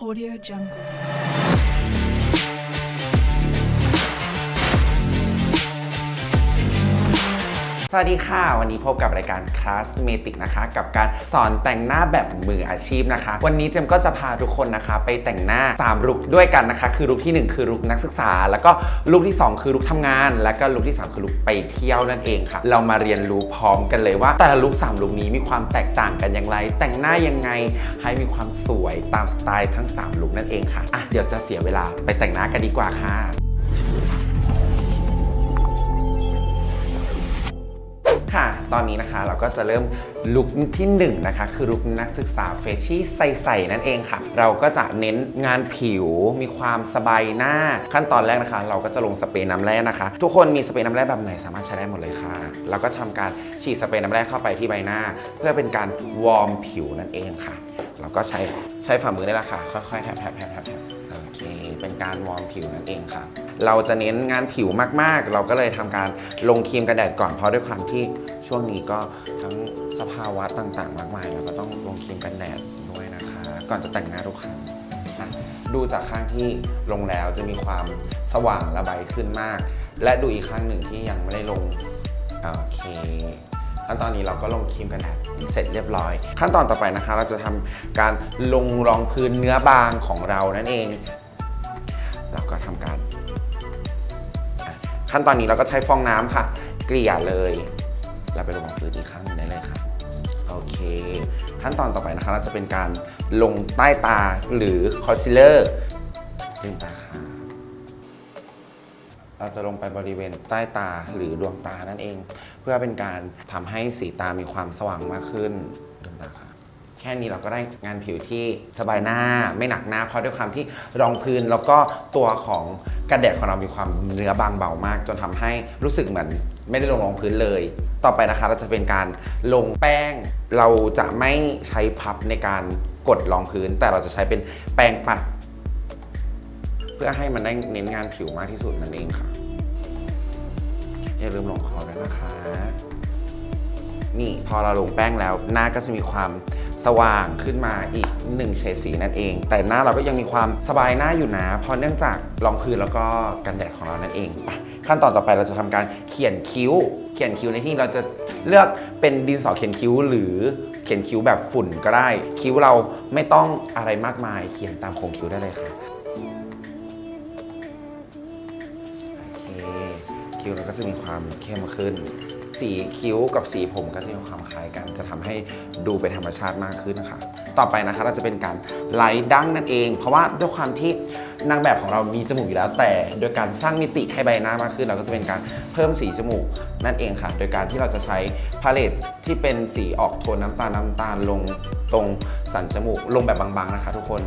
Audio Jungle. สวัสดีค่ะ วันนี้พบกับรายการ Classmatic นะคะ กับการสอนแต่งหน้าแบบมืออาชีพนะคะ วันนี้เจมก็จะพาทุกคนนะคะ ไปแต่งหน้า 3 ลุคด้วยกันนะคะ คือลุคทีหนึ่1 คือลุคนักศึกษา แล้วก็ลุคที่ 2 คือลุคทำงาน แล้วก็ลุคที่ 3 คือลุคไปเที่ยวนั่นเองค่ะ เรามาเรียนรู้พร้อมกันเลยว่า แต่ละลุค3ลุคนี้มีความแตกต่างกันอย่างไร แต่งหน้ายังไงให้มีความสวยตามสไตล์ทั้ง 3 ลุคนั่นเองค่ะอะเดี๋ยวจะเสียเวลาไปแต่งหน้ากันดีกว่าค่ะ ค่ะ ตอนนี้นะคะเราก็จะเริ่มลุคที่1นงนะคะ คือลุคนักศึกษาเฟชชี่ใสๆนั่นเองค่ะ เราก็จะเน้นงานผิวมีความสบายหน้าขั้นตอนแรกนะคะ เราก็จะลงสเปรย์น้ำแร่นะคะ ทุกคนมีสเปรย์น้ำแร่แบบไหนสามารถใช้ได้หมดเลยค่ะ เราก็ทำการฉีดสเปรย์น้ำแร่เข้าไปที่ใบหน้า เพื่อเป็นการวอร์มผิวนั่นเองค่ะ เราก็ใช้ใช้ฝ่ามือได้ละค่ะค่อยๆแทบแเป็นการวอร์มผิวนั่นเองค่ะ เราจะเน้นงานผิวมากๆ เราก็เลยทำการลงครีมกันแดดก่อนเพราะด้วยความที่ช่วงนี้ก็ทั้งสภาวะต่างๆ มากมายเราก็ต้องลงครีมกันแดดด้วยนะคะ ก่อนจะแต่งหน้าทุกครั้งอะดูจากข้างที่ลงแล้วจะมีความสว่างระบายขึ้นมาก และดูอีกข้างหนึ่งที่ยังไม่ได้ลงโอเคขั้นตอนนี้เราก็ลงครีมกันแดดเสร็จเรียบร้อย ขั้นตอนต่อไปนะคะ เราจะทำการลงรองพื้นเนื้อบางของเรานั่นเอง เราการ ขั้นตอนนี้เราก็ใช้ฟองน้ำค่ะ เกลี่ยเลย แล้วไปลงรองพื้นอีกครั้งหนึ่งได้เลยค่ะโอเค ขั้นตอนต่อไปนะคะ เราจะเป็นการลงใต้ตาหรือคอนซีลเลอร์ลืมตาค่ะเราจะลงไปบริเวณใต้ตาหรือดวงตานั่นเอง เพื่อเป็นการทำให้สีตามีความสว่างมากขึ้น แค่นี้เราก็ได้งานผิวที่สบายหน้าไม่หนักหน้า เพราะด้วยความที่รองพื้นแล้วก็ตัวของกันแดดของเรามีความเนื้อบางเบามาก จนทำให้รู้สึกเหมือนไม่ได้ลงรองพื้นเลย ต่อไปนะคะเราจะเป็นการลงแป้ง เราจะไม่ใช้พับในการกดรองพื้น แต่เราจะใช้เป็นแป้งปัด เพื่อให้มันได้เน้นงานผิวมากที่สุดนั่นเองค่ะอย่าลืมลงคอด้วยนะคะ นี่พอเราลงแป้งแล้วหน้าก็จะมีความ สว่างขึ้นมาอีกหนึ่งเฉดสีนั่นเอง แต่หน้าเราก็ยังมีความสบายหน้าอยู่นะ เพราะเนื่องจากรองพื้นแล้วก็กันแดดของเรานั่นเองขั้นตอนต่อไปเราจะทำการเขียนคิ้ว เขียนคิ้วในที่เราจะเลือกเป็นดินสอเขียนคิ้ว หรือเขียนคิ้วแบบฝุ่นก็ได้ คิ้วเราไม่ต้องอะไรมากมาย เขียนตามโครงคิ้วได้เลยค่ะโอเคคิ้วเราก็จะมีความเข้มขึ้น สีคิ้วกับสีผมก็จะมีความคล้ายกัน จะทำให้ดูเป็นธรรมชาติมากขึ้นนะคะ ต่อไปนะคะเราจะเป็นการไลท์ดั้งนั่นเอง เพราะว่าด้วยความที่นางแบบของเรามีจมูกอยู่แล้ว แต่โดยการสร้างมิติให้ใบหน้ามากขึ้น เราก็จะเป็นการเพิ่มสีจมูกนั่นเองค่ะ โดยการที่เราจะใช้พาเลตที่เป็นสีออกโทนน้ำตาลน้ำตาลลงตรงสันจมูกลงแบบบางๆนะคะ ทุกคน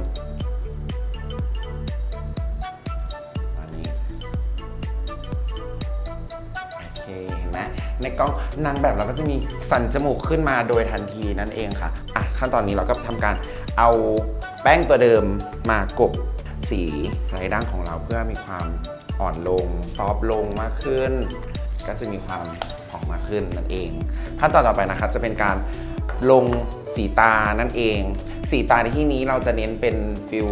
เคเห็นไหมในกล้องนางแบบเราก็จะมีสันจมูกขึ้นมาโดยทันทีนั่นเองค่ะอะขั้นตอนนี้เราก็ทำการเอาแป้งตัวเดิมมากบสีไรด่างของเราเพื่อมีความอ่อนลง ซอฟลงมากขึ้น ก็จะมีความผ่องมากขึ้นนั่นเอง ขั้นตอนต่อไปนะครับจะเป็นการลงสีตานั่นเอง สีตาในที่นี้เราจะเน้นเป็นฟิล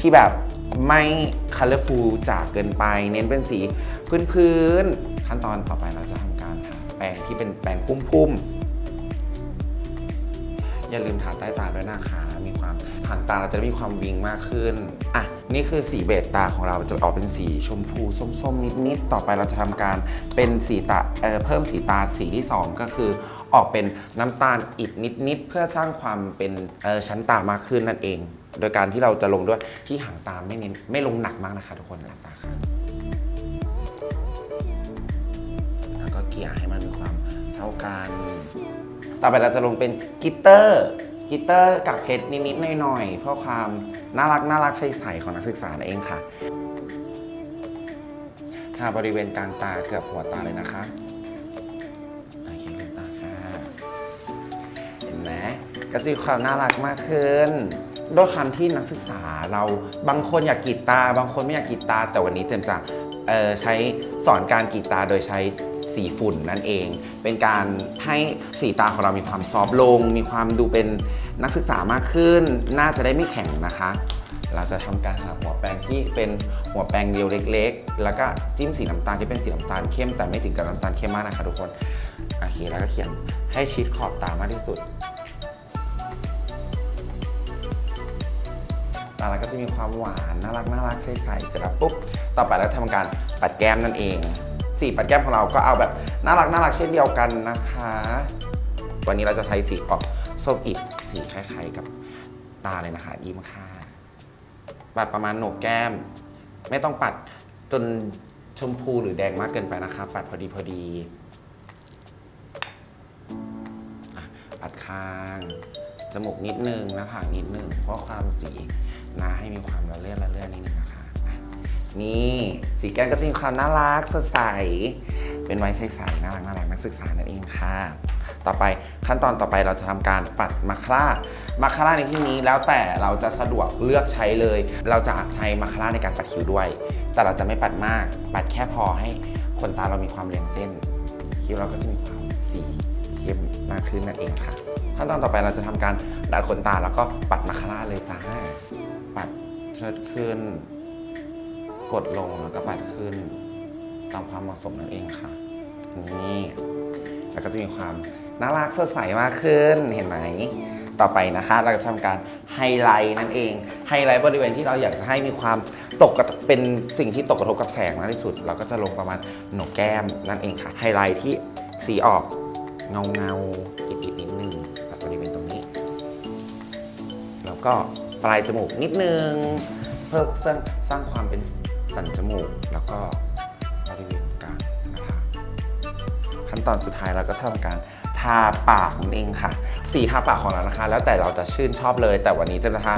ที่แบบไม่ colorful จ๋าเกินไป เน้นเป็นสีพื้นๆ ขั้นตอนต่อไปเราจะทำการทาแปรงที่เป็นแปรงพุ่มๆ อย่าลืมทาใต้ตาด้วยนะคะมีความหางตาเราจะได้มีความวิงมากขึ้นอะนี่คือสีเบจตาของเราจะออกเป็นสีชมพูส้มๆนิดๆต่อไปเราจะทำการเป็นสีตาเเพิ่มสีตาสีที่ 2 ก็คือออกเป็นน้ำตาลอิดนิดๆเพื่อสร้างความเป็นชั้นตามากขึ้นนั่นเอง โดยการที่เราจะลงด้วยที่หางตาไม่เน้นไม่ลงหนักมากนะคะ ทุกคนหลับตาค่ะ ลี่ยให้มันมีความเท่ากัน ต่อไปเราจะลงเป็นกิตเตอร์กิตเตอร์กับเพชรนิดๆหน่อยๆเพื่อความน่ารักน่ารักใสๆของนักศึกษานั่นเองค่ะทาบริเวณกลางตาเกือบหัวตาเลยนะคะโอเคลืมตาค่ะ เห็นไหมก็จะมีความน่ารักมากขึ้นด้วยความที่นักศึกษาเราบางคนอยากกีดตา บางคนไม่อยากกีดตาแต่วันนี้เจมจะใช้สอนการกีดตาโดยใช้ สีฝุ่นนั่นเอง เป็นการให้สีตาของเรามีความซอฟลง มีความดูเป็นนักศึกษามากขึ้น น่าจะได้ไม่แข็งนะคะ เราจะทำการหาหัวแปรงที่เป็นหัวแปรงเดียวเล็ก ๆ แล้วก็จิ้มสีน้ำตาลที่เป็นสีน้ำตาลเข้มแต่ไม่ถึงกับน้ำตาลเข้มมากนะคะทุกคนโอเคแล้วก็เขียนให้ชิดขอบตามากที่สุดตาเราก็จะมีความหวานน่ารักน่ารักใสๆเสร็จแล้วปุ๊บ ต่อไปเราทำการปัดแก้มนั่นเอง สีปัดแก้มของเราก็เอาแบบน่ารักน่ารักเช่นเดียวกันนะคะ วันนี้เราจะใช้สีออกส้มอิดสีคล้ายๆกับตาเลยนะคะยิ้มค่ะปัดประมาณโหนกแก้ม ไม่ต้องปัดจนชมพูหรือแดงมากเกินไปนะคะ ปัดพอดีพอดีปัดข้าง จมูกนิดนึงหน้าผากนิดนึงเพราะความสีนะให้มีความละเลื่อนละเลื่อนนิดนึง นี่สีแก้มก็จะมีความน่ารักสดใส เป็นไว้ใสๆน่ารักน่ารักนักศึกษานั่นเองค่ะ ต่อไปขั้นตอนต่อไปเราจะทำการปัดมาคาร่ามาคาร่าในที่นี้แล้วแต่เราจะสะดวกเลือกใช้เลย เราจะใช้มาคาร่าในการปัดคิ้วด้วย แต่เราจะไม่ปัดมาก ปัดแค่พอให้ขนตาเรามีความเรียงเส้น คิ้วเราก็จะมีความสีเข้มมากขึ้นนั่นเองค่ะ ขั้นตอนต่อไปเราจะทำการดัดขนตาแล้วก็ปัดมาคาร่าเลยจ้าปัดเชิดขึ้น กดลงแล้วก็ปัดขึ้น ตามความเหมาะสมนั่นเองค่ะ นี่แล้วก็จะมีความน่ารักสดใสมากขึ้นเห็นไหมต่อไปนะคะ เราจะทำการไฮไลท์นั่นเอง ไฮไลท์บริเวณที่เราอยากจะให้มีความตกเป็นสิ่งที่ตกกระทบกับแสงมากที่สุด เราก็จะลงประมาณหนกแก้มนั่นเองค่ะ ไฮไลท์ที่สีออกเงาเงาๆอิดนิดนึงบริเวณตรงนี้ แล้วก็ปลายจมูกนิดนึง เพื่อสร้างความเป็น สันจมูก แล้วก็บริเวณกลางนะคะขั้นตอนสุดท้ายเราก็จะทำการทาปากนั่นเองค่ะ สีทาปากของเรานะคะ แล้วแต่เราจะชื่นชอบเลย แต่วันนี้จะทา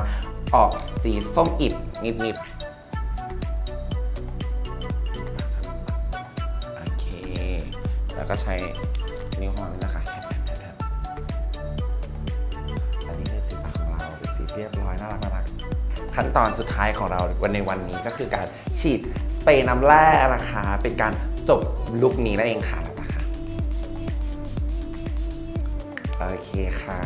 ออกสีส้มอิดนิดๆโอเค แล้วก็ใช้นิ้วของเรานี่นะคะ ขั้นตอนสุดท้ายของเราวันในวันนี้ก็คือการฉีดสเปรย์น้ำแร่นะคะเป็นการจบลุคนี้นั่นเองค่ะนะคะโอเคค่ะ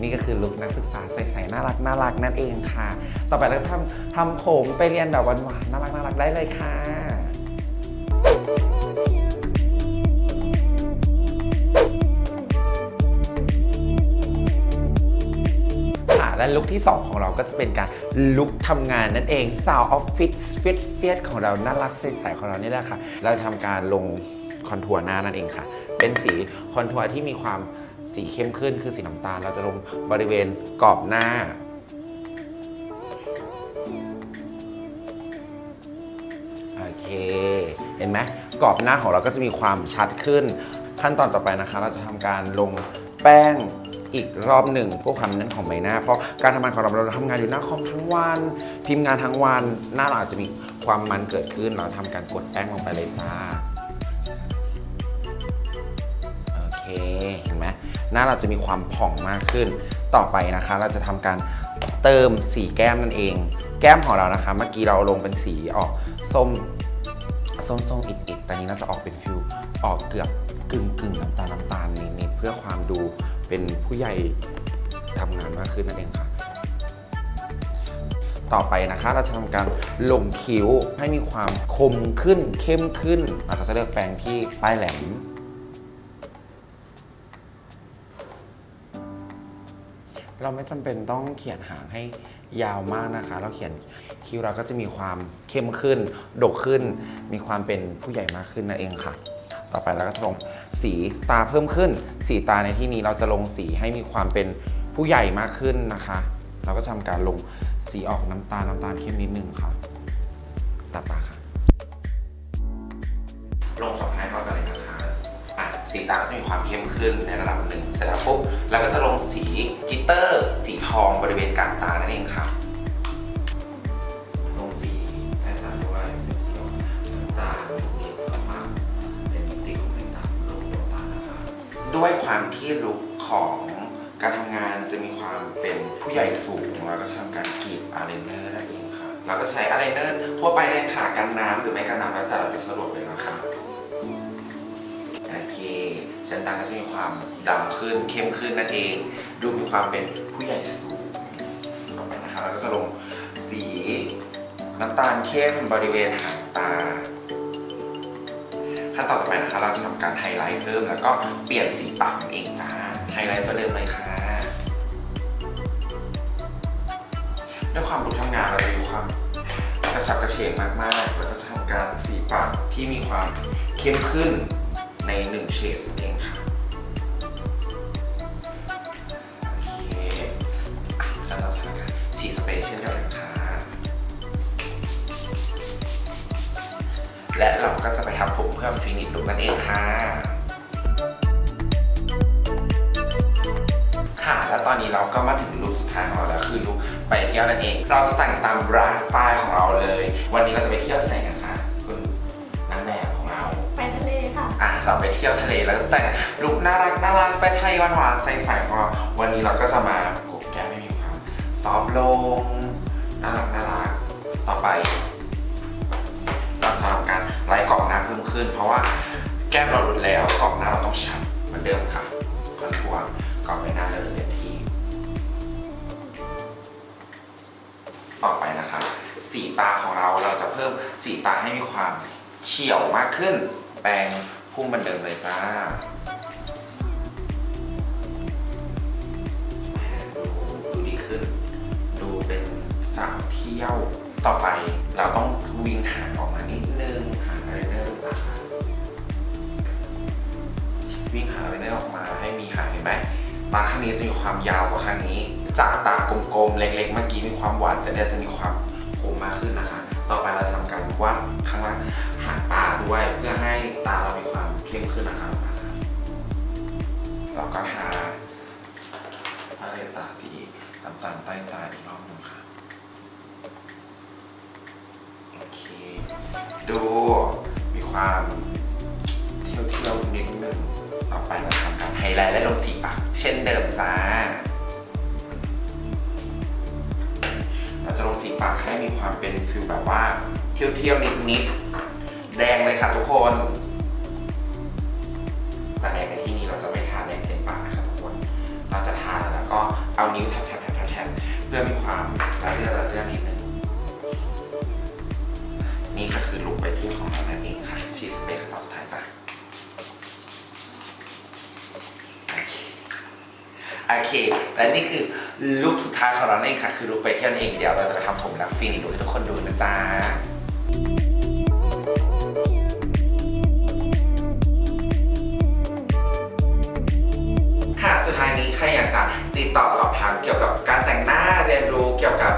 นี่ก็คือลุคนักศึกษาใสๆน่ารักน่ารักนั่นเองค่ะ ต่อไปเราทำทำผมไปเรียนแบบหวานๆน่ารักน่ารักได้เลยค่ะ และลุคที่ 2 ของเราก็จะเป็นการลุคทำงานนั่นเองสาวออฟฟิศเฟียสเฟียสของเราน่ารักใสๆของเรานี่แหละค่ะ เราจะทำการลงคอนทัวร์หน้านั่นเองค่ะ เป็นสีคอนทัวร์ที่มีความสีเข้มขึ้นคือสีน้ำตาล เราจะลงบริเวณกรอบหน้าโอเค เห็นไหมกรอบหน้าของเราก็จะมีความชัดขึ้น ขั้นตอนต่อไปนะคะ เราจะทำการลงแป้ง อีกรอบหนึ่งเพื่อความเน้นของใบหน้า เพราะการทำงานของเราเราทำงานอยู่หน้าคอมทั้งวัน พิมพ์งานทั้งวันหน้าเราอาจจะมีความมันเกิดขึ้นเราทำการกดแป้งลงไปเลยจ้าโอเคเห็นไหมหน้าเราจะมีความผ่องมากขึ้น ต่อไปนะคะ เราจะทำการเติมสีแก้มนั่นเอง แก้มของเรานะคะ เมื่อกี้เราลงเป็นสีออกส้มส้มส้มอิดอิดตอนนี้เราจะออกเป็นฟิวออกเกือบกึ่งกึ่งน้ำตาลน้ำตาลนิดๆเพื่อความดู เป็นผู้ใหญ่ทำงานมากขึ้นนั่นเองค่ะ ต่อไปนะคะเราจะทำการลงคิ้วให้มีความคมขึ้นเข้มขึ้นเราจะเลือกแปรงที่ปลายแหลมเราไม่จำเป็นต้องเขียนหางให้ยาวมากนะคะ เราเขียนคิ้วเราก็จะมีความเข้มขึ้นดกขึ้น มีความเป็นผู้ใหญ่มากขึ้นนั่นเองค่ะ ต่อไปเราก็จะลงสีตาเพิ่มขึ้น สีตาในที่นี้เราจะลงสีให้มีความเป็นผู้ใหญ่มากขึ้นนะคะ เราก็ทำการลงสีออกน้ำตาลน้ำตาลเข้มนิดนึงค่ะตาปาค่ะ ลงสองให้พอกันเลยนะคะอะสีตาก็จะมีความเข้มขึ้นในระดับหนึ่งเสร็จแล้วปุ๊บเราก็จะลงสีกิตเตอร์ สีทองบริเวณกลางตานั่นเองค่ะ ด้วยความที่ลุคของการทำงานจะมีความเป็นผู้ใหญ่สูงเราก็จะทำการกรีดอายไลเนอร์นั่นเองค่ะเราก็ใช้อายไลเนอร์ทั่วไปเลยค่ะกันน้ำหรือไม่กันน้ำแล้วแต่เราจะสะดวกเลยนะคะโอเคชั้นตาก็จะมีความดำขึ้นเข้มขึ้นนั่นเอง ดูมีความเป็นผู้ใหญ่สูงต่อไปนะคะเราก็จะลงสีน้ำตาลเข้มบริเวณหางตา ขั้นตอนต่อไปนะคะเราจะทำการไฮไลท์เพิ่มแล้วก็เปลี่ยนสีปากนั่นเองจ้าไฮไลท์ตัวเดิมเลยค่ะด้วยความรู้ทำงานเราจะดูความกระฉับกระเฉงมากๆแล้วก็จะทำการสีปากที่มีความเข้มขึ้นในหนึ่งเฉดเอง เราก็จะไปทำผมเพื่อฟินิชลุคนั่นเองค่ะ ค่ะ แล้วตอนนี้เราก็มาถึงลุคสุดท้ายของเราแล้วคือลุคไปเที่ยวนั่นเอง เราจะแต่งตามไลฟ์สไตล์ของเราเลย วันนี้เราจะไปเที่ยวที่ไหนกันคะคุณนางแบบของเราไปทะเลค่ะอะเราไปเที่ยวทะเลแล้วก็แต่งลุคน่ารักน่ารักไปทะเลหวานๆใสๆของเราวันนี้เราก็จะมากบแก้มให้มีความซอฟลงน่ารักน่ารักต่อไป พิ่มขึ้น เพราะว่าแก้มเราหลุดแล้วกรอบหน้าเราต้องชัดเหมือนเดิมค่ะคอนทัวร์กรอบใบหน้าเลยเต็มที่ต่อไปนะคะ สีตาของเราเราจะเพิ่มสีตาให้มีความเฉียวมากขึ้น แปรงพุ่งเหมือนเดิมเลยจ้าดูดีขึ้น ดูเป็นสาวเที่ยว ต่อไปเราต้องวิ่งหางออกมานิดนึงหางอะไรเนอร์นะคะ วิ่งหางอะไรเนอออกมาให้มีหางเห็นไหมตาข้างนี้จะมีความยาวกว่าข้างนี้ จากตากลมๆเล็กๆเมื่อกี้มีความหวานแต่เนี่ยจะมีความคมมากขึ้นนะคะ ต่อไปเราจะทำการวาดข้างล่างหางตาด้วยเพื่อให้ตาเรามีความเข้มขึ้นนะคะเราก็ทาพาเลตตาสีน้ำตาลใต้ตาอีกรอบหนึ่งค่ะ โอเค ดู ความเที่ยวเที่ยวๆนิดนึงต่อไปเราทำการไฮไลท์และลงสีปากเช่นเดิมจ้า เราจะลงสีปากให้มีความเป็นฟิลแบบว่าเที่ยวเที่ยวๆนิดๆแดงเลยค่ะทุกคนแต่แดงในที่นี้เราจะไม่ทาแดงเต็มปากนะครับทุกคน เราจะทาแล้วก็เอานิ้วแทบแทบแทบแทบแทบเพื่อมีความระเรื่อระเรื่อนิดนึงนี่ก็คือลุคไปเที่ยวของเรานั่นเเค และนี่คือลุคสุดท้ายของเราเองค่ะ คือลุคไปเที่ยวนั่นเองเดี๋ยวเราจะไปทำผมและฟินิชให้ทุกคนดูนะจ๊ะค่ะสุดท้ายนี้ใครอยากจะติดต่อสอบถามเกี่ยวกับการแต่งหน้าเรียนรู้เกี่ยวกับ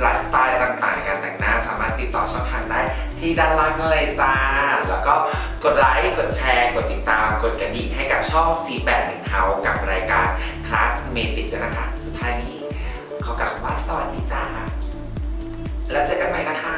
ไลฟ์สไตล์ต่างๆในการแต่งหน้าสามารถติดต่อช่องทางได้ที่ด้านล่างนั่นเลยจ้า แล้วก็กดไลค์ กดแชร์ กดติดตาม กดกระดิ่งให้กับช่อง C81 เท้ากับรายการ คลาสเมติกด้นะคะ สุดท้ายนี้ขอกล่าวว่าสวัสดีจ้าแล้วเจอกันใหม่นะคะ